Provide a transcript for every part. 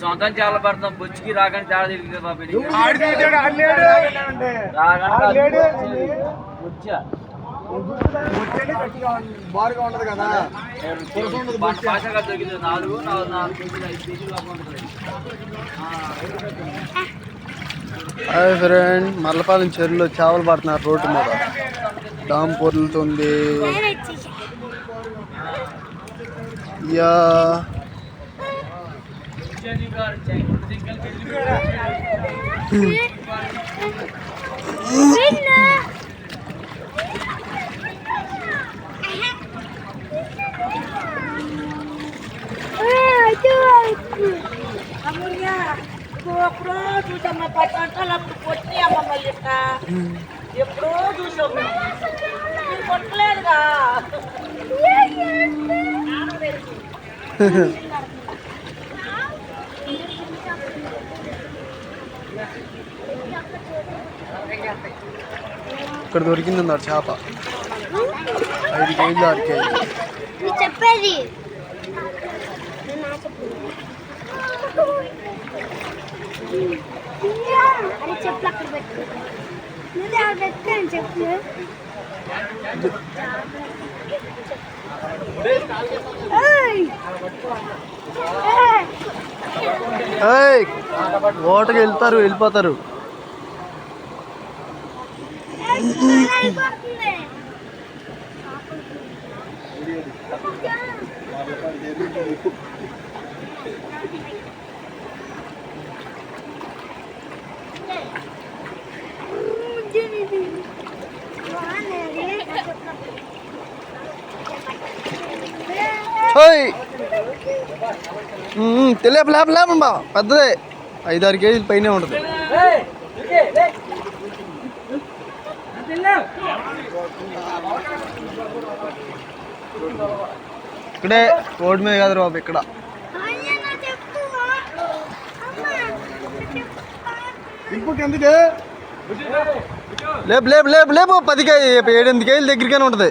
సొంతం చాలా పడతాం బొచ్చుకి రాగానే తేడా తెలియదు బాబు బారుగా ఉండదు కదా భాషగా దొరికింది నాలుగు నాలుగు నాలుగు కేజీలు ఐదు కేజీలు హాయ్ ఫ్రెండ్ మల్లపాలెం చెరువులో చేపలు పడుతున్నారు రోడ్డు మీద. డామ్ పొర్లుతుంది. యా. sa mapatantala pupot yeah. ఇక్కడ దొరికింది అన్నారు చేప ఐదు కేజీలు ఆరు కేజీలు నువ్వు చెప్పేది అరే చెప్పులు అక్కడ పెట్టు నువ్వు అక్కడ పెట్టాను చెప్పు ఏయ్! ఓటకి వెళ్తారు వెళ్ళిపోతారు. ఓయ్ తెలియపు లేప లేపంబా పెద్దదే. ఐదారు కేజీలు పైనే ఉంటుంది. ఇక్కడే రోడ్డు మీద కాదు బాబు ఇక్కడ. లేపు లేపు లేపు లేపు. పది కేజీ ఏడెనిమిది కేజీలు దగ్గరికైనా ఉంటుంది.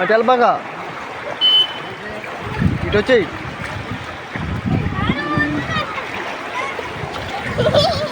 అటు వెళ్ళబాగా ఇటు వచ్చేయి. Hehehe